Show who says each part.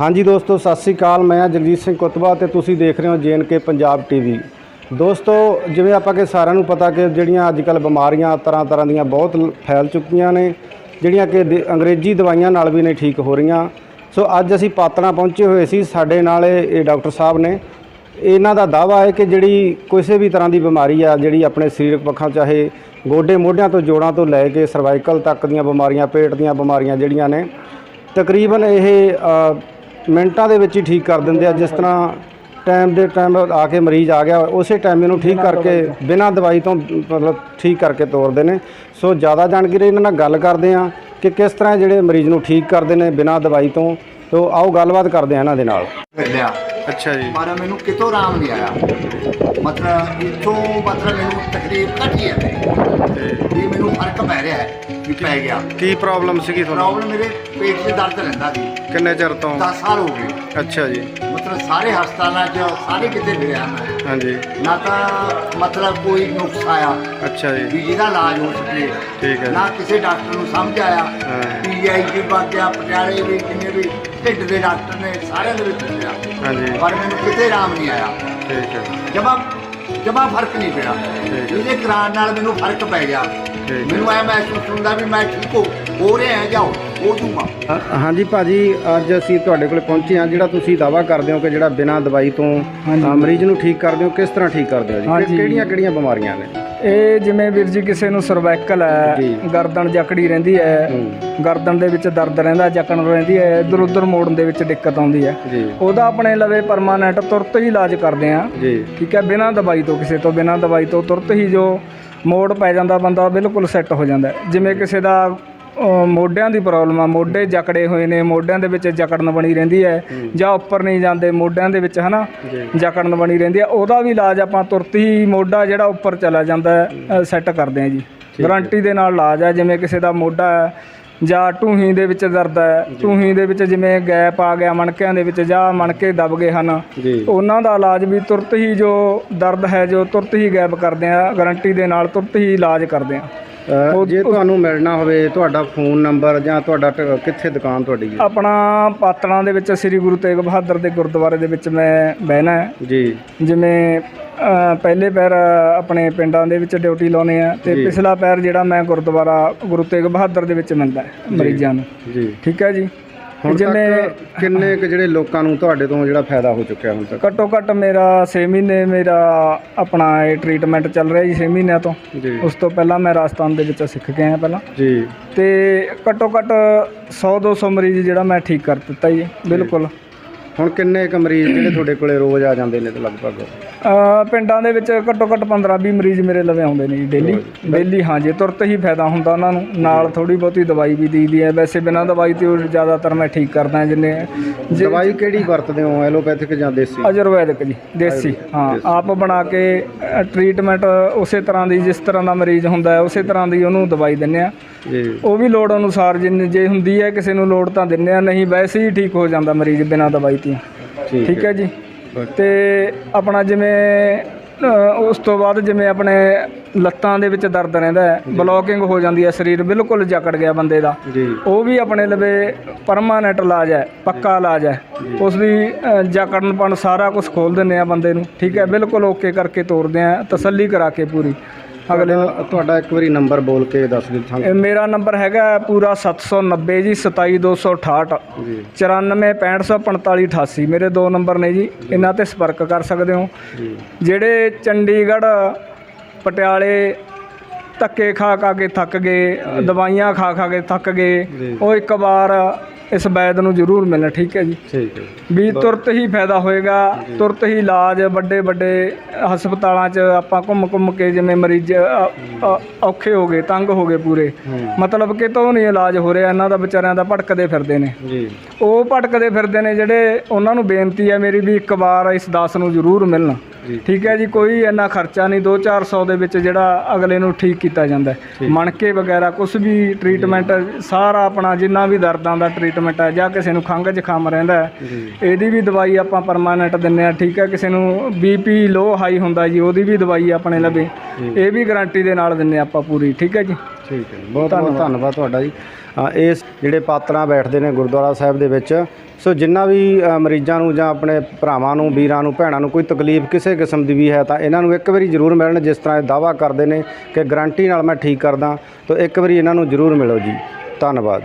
Speaker 1: ਹਾਂਜੀ ਦੋਸਤੋ, ਸਤਿ ਸ੍ਰੀ ਅਕਾਲ। ਮੈਂ ਜਗਜੀਤ ਸਿੰਘ ਕੁਤਬਾ ਤੇ ਤੁਸੀਂ ਦੇਖ ਰਹੇ ਹੋ ਜੇਐਨਕੇ ਪੰਜਾਬ ਟੀਵੀ। ਦੋਸਤੋ, ਜਿਵੇਂ ਆਪਾਂ ਕਿ ਸਾਰਿਆਂ ਨੂੰ ਪਤਾ ਕਿ ਜਿਹੜੀਆਂ ਅੱਜ ਕੱਲ੍ਹ ਬਿਮਾਰੀਆਂ ਤਰ੍ਹਾਂ ਤਰ੍ਹਾਂ ਦੀਆਂ ਬਹੁਤ ਫੈਲ ਚੁੱਕੀਆਂ ਨੇ, ਜਿਹੜੀਆਂ ਕਿ ਦੇ- ਅੰਗਰੇਜ਼ੀ ਦਵਾਈਆਂ ਨਾਲ ਵੀ ਨਹੀਂ ਠੀਕ ਹੋ ਰਹੀਆਂ। ਸੋ ਅੱਜ ਅਸੀਂ ਪਾਤਣਾ ਪਹੁੰਚੇ ਹੋਏ ਸੀ, ਸਾਡੇ ਨਾਲ ਇਹ ਡਾਕਟਰ ਸਾਹਿਬ ਨੇ। ਇਹਨਾਂ ਦਾ ਦਾਵਾ ਹੈ ਕਿ ਜਿਹੜੀ ਕਿਸੇ ਵੀ ਤਰ੍ਹਾਂ ਦੀ ਬਿਮਾਰੀ ਆ, ਜਿਹੜੀ ਆਪਣੇ ਸਰੀਰਕ ਪੱਖਾਂ, ਚਾਹੇ ਗੋਡੇ ਮੋਢਿਆਂ ਤੋਂ ਜੋੜਾਂ ਤੋਂ ਲੈ ਕੇ ਸਰਵਾਈਕਲ ਤੱਕ ਦੀਆਂ ਬਿਮਾਰੀਆਂ, ਪੇਟ ਦੀਆਂ ਬਿਮਾਰੀਆਂ ਜਿਹੜੀਆਂ ਨੇ, ਤਕਰੀਬਨ ਇਹ ਮਿੰਟਾਂ ਦੇ ਵਿੱਚ ਹੀ ਠੀਕ ਕਰ ਦਿੰਦੇ ਆ। ਜਿਸ ਤਰ੍ਹਾਂ ਟਾਈਮ ਦੇ ਟਾਈਮ ਆ ਕੇ ਮਰੀਜ਼ ਆ ਗਿਆ, ਉਸੇ ਟਾਈਮ ਇਹਨੂੰ ਠੀਕ ਕਰਕੇ, ਬਿਨਾਂ ਦਵਾਈ ਤੋਂ ਮਤਲਬ ਠੀਕ ਕਰਕੇ ਤੋਰਦੇ ਨੇ। ਸੋ ਜ਼ਿਆਦਾ ਜਾਣਕਾਰੀ ਇਹਨਾਂ ਨਾਲ ਗੱਲ ਕਰਦੇ ਆ ਕਿ ਕਿਸ ਤਰ੍ਹਾਂ ਜਿਹੜੇ ਮਰੀਜ਼ ਨੂੰ ਠੀਕ ਕਰਦੇ ਨੇ ਬਿਨਾਂ ਦਵਾਈ ਤੋਂ। ਸੋ ਆਓ ਗੱਲਬਾਤ ਕਰਦੇ ਆ ਇਹਨਾਂ ਦੇ ਨਾਲ।
Speaker 2: ਫਿਰ
Speaker 1: ਅੱਛਾ ਜੀ।
Speaker 2: ਪਰ ਮੈਨੂੰ ਕਿਤੋਂ ਆਰਾਮ ਨਹੀਂ ਆਇਆ। ਮਤਲਬ ਇੱਥੋਂ ਮਤਲਬ ਮੈਨੂੰ ਤਕਲੀਫ ਘਟੀ ਹੈ ਵੀ ਮੈਨੂੰ ਫ਼ਰਕ ਪੈ ਰਿਹਾ ਹੈ ਵੀ ਪੈ ਗਿਆ।
Speaker 1: ਕੀ ਪ੍ਰੋਬਲਮ ਸੀਗੀ
Speaker 2: ਪ੍ਰੋਬਲਮ ਮੇਰੇ ਪੇਟ 'ਚ ਦਰਦ ਰਹਿੰਦਾ ਸੀ।
Speaker 1: ਕਿੰਨੇ ਚਿਰ ਤੋਂ?
Speaker 2: 10 ਸਾਲ ਹੋ ਗਏ।
Speaker 1: ਅੱਛਾ ਜੀ।
Speaker 2: ਮਤਲਬ ਸਾਰੇ ਹਸਪਤਾਲਾਂ 'ਚ ਸਾਰੇ ਕਿਤੇ ਫਿਰਿਆ ਮੈਂ।
Speaker 1: ਹਾਂਜੀ।
Speaker 2: ਨਾ ਤਾਂ ਮਤਲਬ ਕੋਈ ਨੁਕਸ ਆਇਆ।
Speaker 1: ਅੱਛਾ ਜੀ।
Speaker 2: ਵੀ ਜਿਹਦਾ ਇਲਾਜ ਹੋ ਸਕੇ।
Speaker 1: ਠੀਕ ਹੈ
Speaker 2: ਨਾ ਕਿਸੇ ਡਾਕਟਰ ਨੂੰ ਸਮਝ ਆਇਆ। ਪੀਆਈਜੀ ਬਾਗਿਆ ਪਟਿਆਲੇ ਵੀ ਜਿੰਨੇ ਵੀ ਢਿੱਡ ਦੇ ਡਾਕਟਰ ਨੇ ਸਾਰਿਆਂ ਦੇ ਵਿੱਚ ਫਿਰਿਆ
Speaker 1: ਹਾਂਜੀ।
Speaker 2: ਪਰ ਮੈਨੂੰ ਕਿਤੇ ਆਰਾਮ ਨਹੀਂ ਆਇਆ।
Speaker 1: ਠੀਕ ਹੈ।
Speaker 2: ਜਮਾ ਜਮਾ ਫ਼ਰਕ ਨਹੀਂ ਪਿਆ।
Speaker 1: ਠੀਕ ਹੈ।
Speaker 2: ਇਹਦੇ ਕਰਾਉਣ ਨਾਲ ਮੈਨੂੰ ਫ਼ਰਕ ਪੈ ਗਿਆ।
Speaker 1: ਠੀਕ ਹੈ।
Speaker 2: ਮੈਨੂੰ ਐ ਮਹਿਸੂਸ ਹੁੰਦਾ ਵੀ ਮੈਂ ਠੀਕ ਹੋ ਹੋ ਰਿਹਾ ਹੈ ਜਾਓ ਹੋ ਜੂਗਾ
Speaker 1: ਹਾਂ- ਹਾਂਜੀ ਭਾਜੀ ਅੱਜ ਅਸੀਂ ਤੁਹਾਡੇ ਕੋਲ ਪਹੁੰਚੇ ਹਾਂ ਜਿਹੜਾ ਤੁਸੀਂ ਦਾਵਾ ਕਰਦੇ ਹੋ ਕਿ ਜਿਹੜਾ ਬਿਨਾਂ ਦਵਾਈ ਤੋਂ ਅ, ਮਰੀਜ਼ ਨੂੰ ਠੀਕ ਕਰਦੇ ਹੋ ਕਿਸ ਤਰ੍ਹਾਂ ਠੀਕ ਕਰਦੇ ਹੋ ਜੀ?
Speaker 3: ਹਾਂਜੀ।
Speaker 1: ਕਿਹੜੀਆਂ ਕਿਹੜੀਆਂ ਬਿਮਾਰੀਆਂ ਨੇ?
Speaker 3: ਇਹ ਜਿਵੇਂ ਵੀਰ ਜੀ ਕਿਸੇ ਨੂੰ ਸਰਵਾਈਕਲ ਹੈ। ਗਰਦਨ ਜਕੜੀ ਰਹਿੰਦੀ ਹੈ। ਗਰਦਨ ਦੇ ਵਿੱਚ ਦਰਦ ਰਹਿੰਦਾ ਜਕੜ ਰਹਿੰਦੀ ਹੈ ਇਧਰ ਉਧਰ ਮੋੜਨ ਦੇ ਵਿੱਚ ਦਿੱਕਤ ਆਉਂਦੀ ਹੈ ਉਹਦਾ ਆਪਣੇ ਲਵੇ ਪਰਮਾਨੈਂਟ ਤੁਰਤ ਹੀ ਇਲਾਜ ਕਰਦੇ ਆ ਠੀਕ ਹੈ ਬਿਨਾਂ ਦਵਾਈ ਤੋਂ ਕਿਸੇ ਤੋਂ ਬਿਨਾਂ ਦਵਾਈ ਤੋਂ ਤੁਰਤ ਹੀ ਜੋ ਮੋੜ ਪੈ ਜਾਂਦਾ ਬੰਦਾ ਬਿਲਕੁਲ ਸੈੱਟ ਹੋ ਜਾਂਦਾ। ਜਿਵੇਂ ਕਿਸੇ ਦਾ ਅਹ, ਮੋਢਿਆਂ ਦੀ ਪ੍ਰੋਬਲਮ ਆ। ਮੋਢੇ ਜਕੜੇ ਹੋਏ ਨੇ ਮੋਢਿਆਂ ਦੇ ਵਿੱਚ ਜਕੜਨ ਬਣੀ ਰਹਿੰਦੀ ਹੈ ਜਾਂ ਉੱਪਰ ਨਹੀਂ ਜਾਂਦੇ ਮੋਢਿਆਂ ਦੇ ਵਿੱਚ ਹਨਾ ਜਕੜਨ ਬਣੀ ਰਹਿੰਦੀ ਹੈ। ਉਹਦਾ ਵੀ ਇਲਾਜ ਆਪਾਂ ਤੁਰਤ ਹੀ ਮੋਢਾ ਜਿਹੜਾ ਉੱਪਰ ਚਲਾ ਜਾਂਦਾ ਸੈੱਟ ਕਰਦੇ ਹਾਂ ਜੀ। ਗਾਰੰਟੀ ਦੇ ਨਾਲ ਇਲਾਜ ਹੈ ਜਿਵੇਂ ਕਿਸੇ ਦਾ ਮੋਢਾ ਹੈ ਜਾਂ ਢੂਹੀ ਦੇ ਵਿੱਚ ਦਰਦ ਹੈ ਢੂਹੀ ਦੇ ਵਿੱਚ ਜਿਵੇਂ ਗੈਪ ਆ ਗਿਆ ਮਣਕਿਆਂ ਦੇ ਵਿੱਚ ਜਾਂ ਮਣਕੇ ਦਬ ਗਏ ਹਨ ਉਹਨਾਂ ਦਾ ਇਲਾਜ ਵੀ ਤੁਰਤ ਹੀ ਜੋ ਦਰਦ ਹੈ ਜੋ ਤੁਰਤ ਹੀ ਗਾਇਬ ਕਰਦੇ ਆ ਗਾਰੰਟੀ ਦੇ ਨਾਲ ਤੁਰਤ ਹੀ ਇਲਾਜ ਕਰਦੇ ਆ
Speaker 1: ਜੇ ਤੁਹਾਨੂੰ ਮਿਲਣਾ ਹੋਵੇ ਤੁਹਾਡਾ ਫੋਨ ਨੰਬਰ ਜਾਂ ਤੁਹਾਡਾ ਟ- ਕਿੱਥੇ ਦੁਕਾਨ ਤੁਹਾਡੀ ਹੈ?
Speaker 3: ਆਪਣਾ ਪਾਤੜਾਂ ਦੇ ਵਿੱਚ ਸ੍ਰੀ ਗੁਰੂ ਤੇਗ ਬਹਾਦਰ ਦੇ ਗੁਰਦੁਆਰੇ ਦੇ ਵਿੱਚ ਮੈਂ ਬਹਿਣਾ ਹੈ।
Speaker 1: ਜੀ।
Speaker 3: ਜਿਵੇਂ ਅ, ਪਹਿਲੇ ਪੈਰ ਆਪਣੇ ਪਿੰਡਾਂ ਦੇ ਵਿੱਚ ਡਿਊਟੀ ਲਾਉਨੇ ਆ ਤੇ। ਪਿਛਲਾ ਪੈਰ ਜਿਹੜਾ ਮੈਂ ਗੁਰਦੁਆਰਾ ਗੁਰੂ ਤੇਗ ਬਹਾਦਰ ਦੇ ਵਿੱਚ ਮਿਲਦਾ ਹੈ ਮਰੀਜ਼ਾਂ ਨੂੰ।
Speaker 1: ਜੀ।
Speaker 3: ਠੀਕ ਹੈ ਜੀ?
Speaker 1: ਹੁਣ
Speaker 3: ਜਿਵੇਂ
Speaker 1: ਤੱਕ ਕਿੰਨੇ ਕੁ ਜਿਹੜੇ ਲੋਕਾਂ ਨੂੰ ਤੁਹਾਡੇ ਤੋਂ ਜਿਹੜਾ ਫਾਇਦਾ ਹੋ ਚੁੱਕਿਆ ਹੁਣ ਤੱਕ?
Speaker 3: ਘੱਟੋ ਘੱਟ ਮੇਰਾ 6 ਮਹੀਨੇ ਮੇਰਾ ਆਪਣਾ ਇਹ ਟ੍ਰੀਟਮੈਂਟ ਚੱਲ ਰਿਹਾ ਜੀ 6 ਮਹੀਨਿਆਂ ਤੋਂ।
Speaker 1: ਜੀ।
Speaker 3: ਉਸ ਤੋਂ ਪਹਿਲਾਂ ਮੈਂ ਰਾਜਸਥਾਨ ਦੇ ਵਿੱਚ ਸਿੱਖ ਕੇ ਆਇਆ ਪਹਿਲਾਂ।
Speaker 1: ਜੀ।
Speaker 3: ਤੇ ਘੱਟੋ ਘੱਟ 100 200 ਮਰੀਜ਼ ਜਿਹੜਾ ਮੈਂ ਠੀਕ ਕਰ ਦਿੱਤਾ ਜੀ। ਬਿਲਕੁਲ।
Speaker 1: ਹੁਣ ਕਿੰਨੇ ਕੁ ਮਰੀਜ਼ ਜਿਹੜੇ ਤੁਹਾਡੇ ਕੋਲੇ ਰੋਜ਼ ਆ ਜਾਂਦੇ ਨੇ ਤੇ ਲਗਭਗ?
Speaker 3: ਪਿੰਡਾਂ ਦੇ ਵਿੱਚ ਘੱਟੋ ਘੱਟ 15 20 ਮਰੀਜ਼ ਮੇਰੇ ਲਵੇ ਆਉਂਦੇ ਨੇ ਜੀ ਡੇਲੀ। ਡੇਲੀ ਹਾਂ ਜੀ ਤੁਰਤ ਹੀ ਫਾਇਦਾ ਹੁੰਦਾ ਉਹਨਾਂ ਨੂੰ। ਨਾਲ ਥੋੜੀ ਬਹੁਤੀ ਦਵਾਈ ਵੀ ਦੀਦੀ ਹੈ ਵੈਸੇ ਬਿਨਾਂ ਦਵਾਈ ਤੇ ਉਹ ਜ਼ਿਆਦਾਤਰ ਮੈਂ ਠੀਕ ਕਰਦਾ ਜਿੰਨੇ
Speaker 1: ਦਵਾਈ ਕਿਹੜੀ ਵਰਤਦੇ ਹੋ? ਐਲੋਪੈਥਿਕ ਜਾਂ ਦੇਸੀ?
Speaker 3: ਆਯੁਰਵੈਦਿਕ ਜੀ ਦੇਸੀ ਹਾਂ। ਆਪ ਬਣਾ ਕੇ ਟ੍ਰੀਟਮੈਂਟ ਉਸੇ ਤਰ੍ਹਾਂ ਦੀ ਜਿਸ ਤਰ੍ਹਾਂ ਦਾ ਮਰੀਜ਼ ਹੁੰਦਾ ਹੈ ਉਸੇ ਤਰ੍ਹਾਂ ਦੀ ਉਹਨੂੰ ਦਵਾਈ ਦਿੰਨੇ ਆ। ਉਹ ਵੀ ਲੋੜ ਅਨੁਸਾਰ ਜਿੰਨ ਜੇ ਹੁੰਦੀ ਹੈ ਕਿਸੇ ਨੂੰ ਲੋੜ ਤਾਂ ਦਿੰਨੇ ਆ। ਨਹੀਂ ਵੈਸੇ ਹੀ ਠੀਕ ਹੋ ਜਾਂਦਾ ਮਰੀਜ਼ ਬਿਨਾਂ ਦਵਾਈ ਤੋਂ।
Speaker 1: ਠੀਕ
Speaker 3: ਹੈ ਜੀ। ਤੇ ਆਪਣਾ ਜਿਵੇਂ ਉਸ ਤੋਂ ਬਾਅਦ ਜਿਵੇਂ ਆਪਣੇ ਲੱਤਾਂ ਦੇ ਵਿੱਚ ਦਰਦ ਰਹਿੰਦਾ ਹੈ ਬਲੋਕਿੰਗ ਹੋ ਜਾਂਦੀ ਹੈ ਸਰੀਰ ਬਿਲਕੁਲ ਜਕੜ ਗਿਆ ਬੰਦੇ ਦਾ। ਉਹ ਵੀ ਆਪਣੇ ਲਵੇ ਪਰਮਾਨੈਂਟ ਇਲਾਜ ਹੈ ਪੱਕਾ ਇਲਾਜ ਹੈ। ਉਸ ਦੀ ਜਕੜਨਪਣ ਸਾਰਾ ਕੁਝ ਖੋਲ ਦਿੰਦੇ ਆ ਬੰਦੇ ਨੂੰ ਠੀਕ ਹੈ ਬਿਲਕੁਲ ਓਕੇ ਕਰਕੇ ਤੋਰਦੇ ਆ ਤਸੱਲੀ ਕਰਾ ਕੇ ਪੂਰੀ। ਅਗਲੇ
Speaker 1: ਤੁਹਾਡਾ ਤੁਹਾਡਾ ਇੱਕ ਵਾਰੀ ਨੰਬਰ ਬੋਲ ਕੇ ਦੱਸ ਦਿਓ ਸਾਨੂੰ।
Speaker 3: ਇਹ ਮੇਰਾ ਨੰਬਰ ਹੈਗਾ ਪੂਰਾ 790 ਜੀ 27268
Speaker 1: ਜੀ।
Speaker 3: 94654588 ਮੇਰੇ ਦੋ ਨੰਬਰ ਨੇ ਜੀ ਇਹਨਾਂ ਤੇ ਸੰਪਰਕ ਕਰ ਸਕਦੇ ਹੋ।
Speaker 1: ਜੀ।
Speaker 3: ਜਿਹੜੇ ਚੰਡੀਗੜ੍ਹ ਪਟਿਆਲੇ ਧੱਕੇ ਖਾ ਖਾ ਕੇ ਥੱਕ ਗਏ ਦਵਾਈਆਂ ਖਾ ਖਾ ਕੇ ਥੱਕ ਗਏ। ਉਹ ਇੱਕ ਵਾਰ ਇਸ ਵੈਦ ਨੂੰ ਜ਼ਰੂਰ ਮਿਲਣਾ ਠੀਕ ਹੈ ਜੀ?
Speaker 1: ਠੀਕ ਹੈ।
Speaker 3: ਵੀ ਤੁਰਤ ਹੀ ਫਾਇਦਾ ਹੋਏਗਾ ਤੁਰਤ ਹੀ ਇਲਾਜ ਵੱਡੇ ਵੱਡੇ ਹਸਪਤਾਲਾਂ 'ਚ ਆਪਾਂ ਘੁੰਮ ਘੁੰਮ ਕੇ ਜਿਵੇਂ ਮਰੀਜ਼ ਅ, ਅ, ਔਖੇ ਹੋ ਗਏ ਤੰਗ ਹੋ ਗਏ ਪੂਰੇ। ਮਤਲਬ ਕਿ ਤੋਂ ਨਹੀਂ ਇਲਾਜ ਹੋ ਰਿਹਾ ਇਹਨਾਂ ਦਾ ਵਿਚਾਰਿਆਂ ਦਾ ਭਟਕਦੇ ਫਿਰਦੇ ਨੇ।
Speaker 1: ਜੀ।
Speaker 3: ਉਹ ਭਟਕਦੇ ਫਿਰਦੇ ਨੇ ਜਿਹੜੇ ਉਹਨਾਂ ਨੂੰ ਬੇਨਤੀ ਹੈ ਮੇਰੀ ਵੀ ਇੱਕ ਵਾਰ ਇਸ ਦਾਸ ਨੂੰ ਜ਼ਰੂਰ ਮਿਲਣ। ਠੀਕ ਹੈ ਜੀ ਕੋਈ ਇੰਨਾ ਖਰਚਾ ਨਹੀਂ 2-400 ਦੇ ਵਿੱਚ ਜਿਹੜਾ ਅਗਲੇ ਨੂੰ ਠੀਕ ਕੀਤਾ ਜਾਂਦਾ ਹੈ। ਮਣਕੇ ਵਗੈਰਾ ਕੁਝ ਵੀ ਟ੍ਰੀਟਮੈਂਟ ਸਾਰਾ ਆਪਣਾ ਜਿੰਨਾ ਵੀ ਦਰਦਾਂ ਦਾ ਟ੍ਰੀਟਮੈਂਟ ਹੈ ਜਾਂ ਕਿਸੇ ਨੂੰ ਖੰਘ ਜ਼ੁਕਾਮ ਰਹਿੰਦਾ ਹੈ ਇਹਦੀ ਵੀ ਦਵਾਈ ਆਪਾਂ ਪਰਮਾਨੈਂਟ ਦਿੰਨੇ ਆ ਠੀਕ ਹੈ ਕਿਸੇ ਨੂੰ ਬੀਪੀ ਲੋ ਹਾਈ ਹੁੰਦਾ ਜੀ ਉਹਦੀ ਵੀ ਦਵਾਈ ਆਪਣੇ ਲਵੇ। ਇਹ ਵੀ ਗਾਰੰਟੀ ਦੇ ਨਾਲ ਦਿੰਨੇ ਆਪਾਂ ਪੂਰੀ ਠੀਕ ਹੈ ਜੀ।
Speaker 1: ਠੀਕ ਹੈ ਬਹੁਤ ਬਹੁਤ ਧੰਨਵਾਦ ਤੁਹਾਡਾ ਜੀ। ਅ, ਇਸ ਜਿਹੜੇ ਪਾਤਰਾਂ ਬੈਠਦੇ ਨੇ ਗੁਰਦੁਆਰਾ ਸਾਹਿਬ ਦੇ ਵਿੱਚ ਸੋ ਜਿੰਨਾ ਵੀ ਅ, ਮਰੀਜ਼ਾਂ ਨੂੰ ਜਾਂ ਆਪਣੇ ਭਰਾਵਾਂ ਨੂੰ ਵੀਰਾਂ ਨੂੰ ਭੈਣਾਂ ਨੂੰ ਕੋਈ ਤਕਲੀਫ ਕਿਸੇ ਕਿਸਮ ਦੀ ਵੀ ਹੈ ਤਾਂ ਇਹਨਾਂ ਨੂੰ ਇੱਕ ਵਾਰੀ ਜ਼ਰੂਰ ਮਿਲਣ ਜਿਸ ਤਰ੍ਹਾਂ ਇਹ ਦਾਵਾ ਕਰਦੇ ਨੇ ਕਿ ਗਰੰਟੀ ਨਾਲ ਮੈਂ ਠੀਕ ਕਰਦਾ। ਤਾਂ ਇੱਕ ਵਾਰੀ ਇਹਨਾਂ ਨੂੰ ਜ਼ਰੂਰ ਮਿਲੋ ਜੀ। ਧੰਨਵਾਦ।